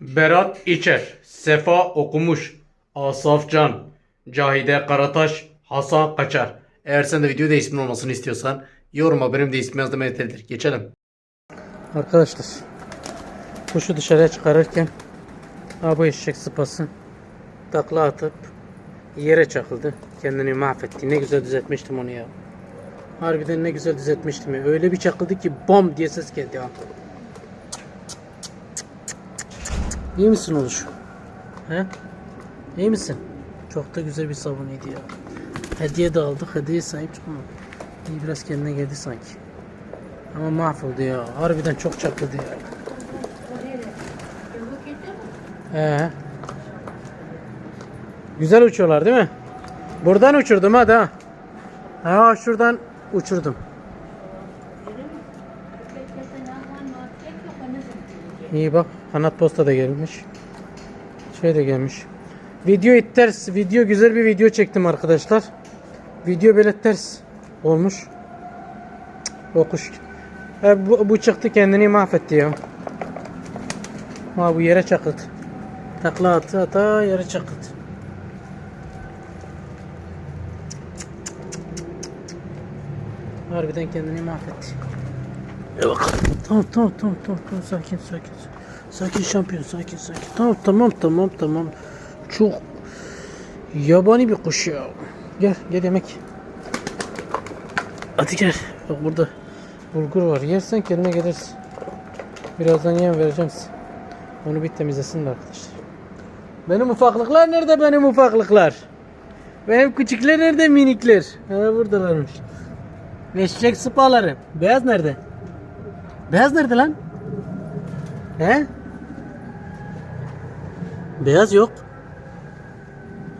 Berat İçer, Sefa Okumuş, Asaf Can, Cahide Karataş, Hasan Kaçar. Eğer sen de videoda ismin olmasını istiyorsan yoruma benim de ismim yazdım yeterlidir. Geçelim. Arkadaşlar kuşu dışarıya çıkarırken bu eşek sıpası takla atıp yere çakıldı. Kendini mahvetti. Ne güzel düzeltmiştim onu ya. Harbiden ne güzel düzeltmiştim ya. Öyle bir çakıldı ki bom diye ses geldi ya. İyi misin oluş? He? İyi misin? Çok da güzel bir sabunuydu ya. Hediye de aldık. Hediye sahip çıkmadı. İyi biraz kendine geldi sanki. Ama mahvoldu ya. Harbiden çok çakıldı ya. He. Güzel uçuyorlar değil mi? Buradan uçurdum hadi ha. Ha şuradan uçurdum. İyi bak kanat posta da gelmiş. Şey de gelmiş. Video ters. Video güzel bir video çektim arkadaşlar. Video böyle ters olmuş. Cık, O kuş. Ha, bu, bu çıktı kendini mahvetti ya. Ha bu yere çakıldı. Takla attı ata yere çakıldı. Harbiden kendini mahvetti. Bak. Tamam tamam tamam tamam tamam sakin sakin. Sakin şampiyon sakin sakin. Tamam tamam tamam tamam. Çok yabani bir kuş ya. Gel gel yemek. Hadi gel. Bak burada bulgur var. Yersen kendine gelirsin. Birazdan yem vereceğim size. Onu bir temizlesin de arkadaşlar. Benim ufaklıklar nerede benim ufaklıklar? Benim küçükler nerede minikler? Ha buradalarmış. Eşek sıpaları. Beyaz nerede? Beyaz nerede lan? He? Beyaz yok.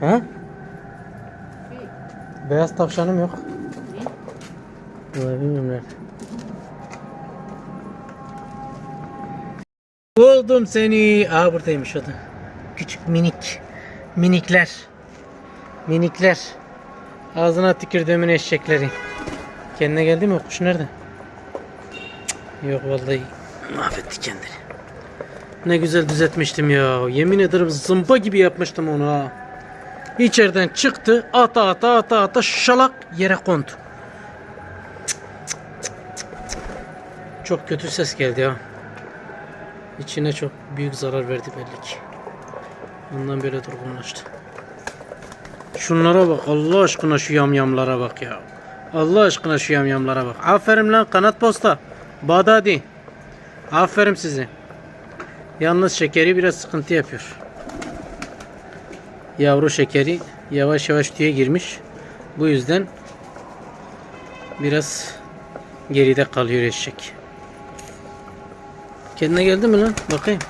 He? Beyaz tavşanım yok. Vallahi bilmiyorum nerede. Buldum seni. Aa buradaymış o da. Küçük minik. Minikler. Minikler. Ağzına tükürdüğümün eşekleri. Kendine geldi mi? O kuş nerede? Yok vallahi mahvetti kendini. Ne güzel düzeltmiştim ya. Yemin ederim zımba gibi yapmıştım onu ha. İçeriden çıktı. Ata ata ata ata şalak yere kondu. Çok kötü ses geldi ya. İçine çok büyük zarar verdi belli ki. Ondan böyle durgunlaştı. Şunlara bak Allah aşkına şu yamyamlara bak ya. Allah aşkına şu yamyamlara bak. Aferin lan kanat posta. Bağdadi. Aferin size. Yalnız şekeri biraz sıkıntı yapıyor. Yavru şekeri yavaş yavaş tüye girmiş. Bu yüzden biraz geride kalıyor eşek. Kendine geldi mi lan? Bakayım.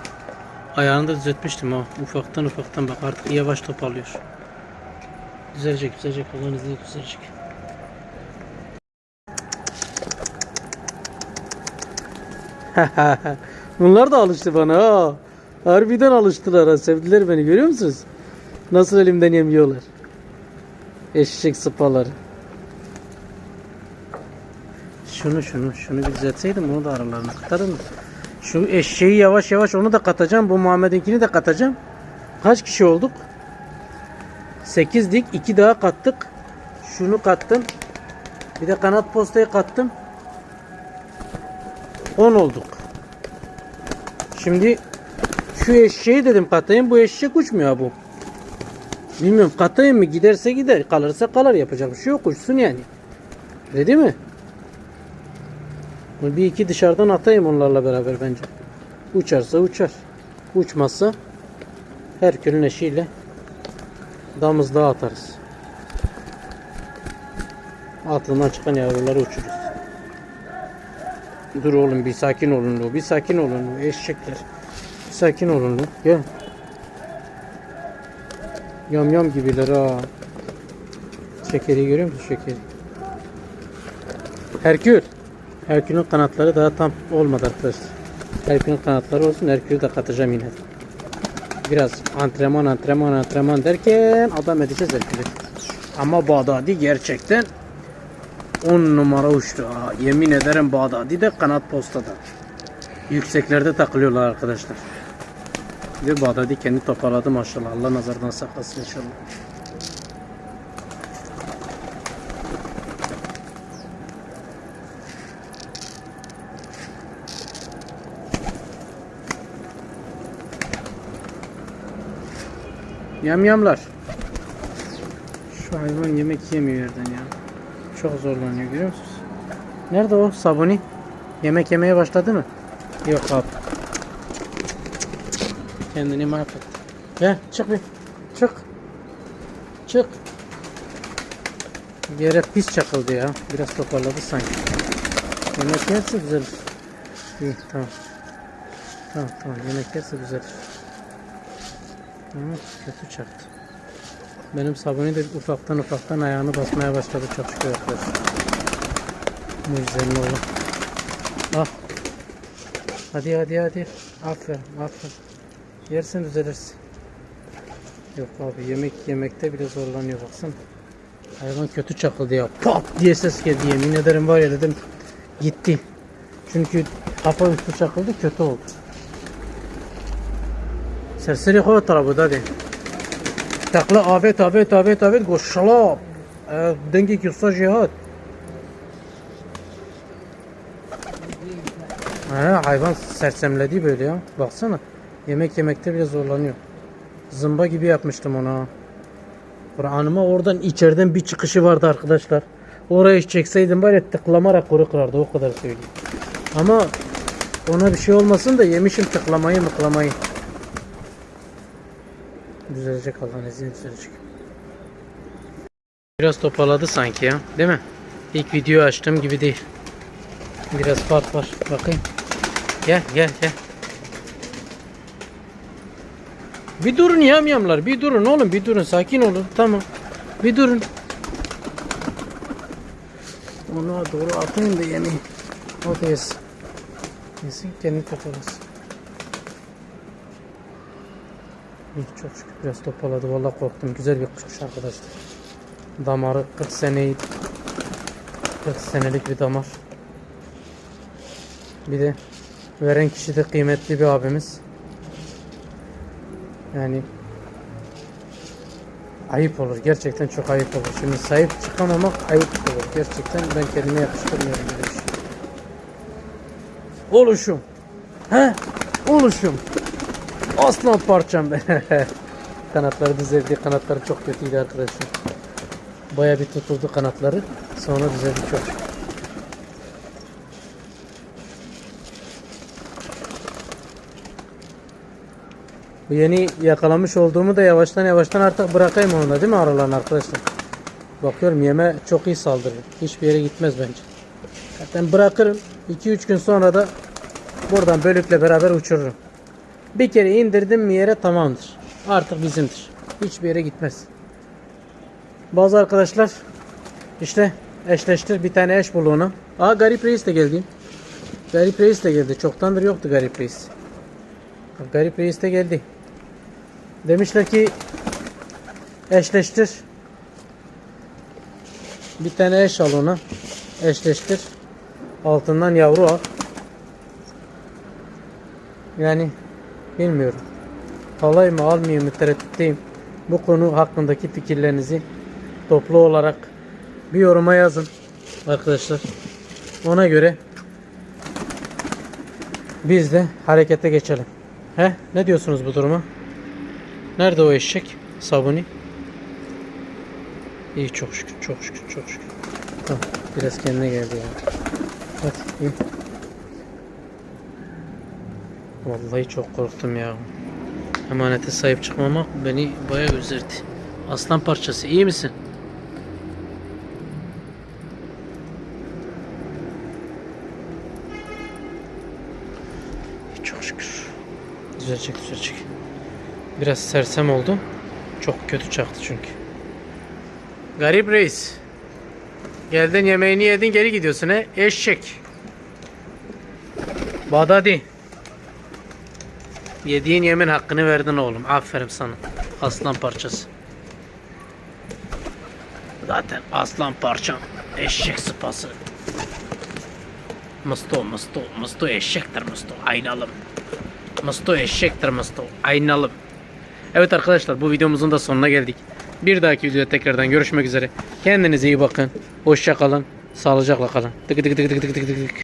Ayağını da düzeltmiştim ha. Ufaktan ufaktan bak artık yavaş toparlıyor. Düzelecek düzelecek. Allah'ın izniyle düzelecek. Bunlar da alıştı bana ha. Harbiden alıştılar ha. Sevdiler beni görüyor musunuz? Nasıl elimden yemiyorlar. Eşek sıpaları. Şunu şunu şunu bir düzeltseydim onu da aralarına katarım. Şu eşeği yavaş yavaş onu da katacağım. Bu Muhammed'inkini de katacağım. Kaç kişi olduk? 8 dik. 2 daha kattık. Şunu kattım. Bir de kanat postayı kattım. 10 olduk. Şimdi şu eşeği dedim katayım. Bu eşek uçmuyor bu. Bilmiyorum katayım mı giderse gider. Kalırsa kalır. Yapacak bir şey yok. Uçsun yani. Öyle değil mi? Bir iki dışarıdan atayım onlarla beraber bence. Uçarsa uçar. Uçmazsa Herkül'ün eşiyle damızlığa atarız. Altından çıkan yavruları uçururuz. Dur oğlum bir sakin olun. Bir sakin olun lo. Eşekler. Bir sakin olun. Gel. Yam yam gibiler ha. Şekeri görüyor musun şekeri? Herkül. Herkül'ün kanatları daha tam olmadı arkadaşlar. Herkül'ün kanatları olsun. Herkül'ü de katacağım yine. Biraz antrenman antrenman antrenman derken adam edeceğiz Herkül'ü. Ama Bağdadi gerçekten 10 numara uçtu. Ha. Yemin ederim Bağdadi de kanat postada. Yükseklerde takılıyorlar arkadaşlar. Bir Bağdadi kendi toparladı maşallah. Allah nazardan saklasın inşallah. Yamyamlar. Şu hayvan yemek yemiyor yerden ya. Çok zorlanıyor görüyor musunuz? Nerede o sabuni? Yemek yemeye başladı mı? Yok abi. Kendini mahvet. Gel çık bir. Çık. Çık. Yere pis çakıldı ya. Biraz toparladı sanki. Yemek yerse düzelir. İyi tamam. Tamam tamam yemek yerse düzelir. Ama kötü çaktı. Benim sabuni de ufaktan ufaktan ayağını basmaya başladı çok şükür arkadaşlar. Mucizenin oğlu. Al. Hadi hadi hadi. Aferin aferin. Yersin düzelirsin. Yok abi yemek yemekte bile zorlanıyor baksana. Hayvan kötü çakıldı ya. Pat diye ses geldi yemin ederim var ya dedim gitti. Çünkü kafa üstü çakıldı kötü oldu. Serseri hava tarafı da değil. Takla afet afet afet afet koşala. E, Dengi kusa cihat. Ha, hayvan sersemledi böyle ya. Baksana. Yemek yemekte bile zorlanıyor. Zımba gibi yapmıştım ona. Kur'an'ıma oradan içeriden bir çıkışı vardı arkadaşlar. Oraya çekseydim ya tıklamarak kuru kırardı o kadar söyleyeyim. Ama ona bir şey olmasın da yemişim tıklamayı mıklamayı. Düzelecek Allah'ın izniyle düzelecek. Biraz toparladı sanki ya değil mi? İlk video açtığım gibi değil. Biraz fark var. Bakayım. Gel gel gel. Bir durun yamyamlar. Bir durun oğlum bir durun. Sakin olun. Tamam. Bir durun. Ona doğru atayım da yemeği. O da yesin. Yesin kendi toparlasın. İyi, çok şükür biraz toparladı. Vallahi korktum. Güzel bir kuş arkadaşlar. Damarı 40 seneyi 40 senelik bir damar. Bir de veren kişi de kıymetli bir abimiz. Yani ayıp olur. Gerçekten çok ayıp olur. Şimdi sahip çıkamamak ayıp olur. Gerçekten ben kendime yakıştırmıyorum böyle bir şey. Oluşum. He? Oluşum. Aslan parçam ben. kanatları düzeldi. Kanatları çok kötüydü arkadaşlar. Baya bir tutuldu kanatları. Sonra düzeldi çok. Bu yeni yakalamış olduğumu da yavaştan yavaştan artık bırakayım onu da değil mi aralarına arkadaşlar? Bakıyorum yeme çok iyi saldırır. Hiçbir yere gitmez bence. Zaten bırakırım. 2-3 gün sonra da buradan bölükle beraber uçururum. Bir kere indirdim mi yere tamamdır. Artık bizimdir. Hiçbir yere gitmez. Bazı arkadaşlar işte eşleştir bir tane eş bul ona. Aa garip reis de geldi. Garip reis de geldi. Çoktandır yoktu garip reis. Garip reis de geldi. Demişler ki eşleştir. Bir tane eş al ona. Eşleştir. Altından yavru al. Yani bilmiyorum. Alay mı almayayım mı tereddütteyim. Bu konu hakkındaki fikirlerinizi toplu olarak bir yoruma yazın arkadaşlar. Ona göre biz de harekete geçelim. He? Ne diyorsunuz bu duruma? Nerede o eşek? Sabuni. İyi çok şükür, çok şükür, çok şükür. Tamam, biraz kendine geldi ya. Hadi iyi. Vallahi çok korktum ya. Emanete sahip çıkmamak beni bayağı üzerdi. Aslan parçası iyi misin? Çok şükür. Düzelecek düzelecek. Biraz sersem oldu. Çok kötü çaktı çünkü. Garip reis. Geldin yemeğini yedin geri gidiyorsun he. Eşek. Bağdadi. Yediğin yemin hakkını verdin oğlum. Aferin sana. Aslan parçası. Zaten aslan parçam. Eşek sıpası. Musto, musto, musto eşektir musto. Aynalım. Musto eşektir Musto. Aynalım. Evet arkadaşlar bu videomuzun da sonuna geldik. Bir dahaki videoda tekrardan görüşmek üzere. Kendinize iyi bakın. Hoşça kalın. Sağlıcakla kalın. Tık tık tık tık tık tık tık.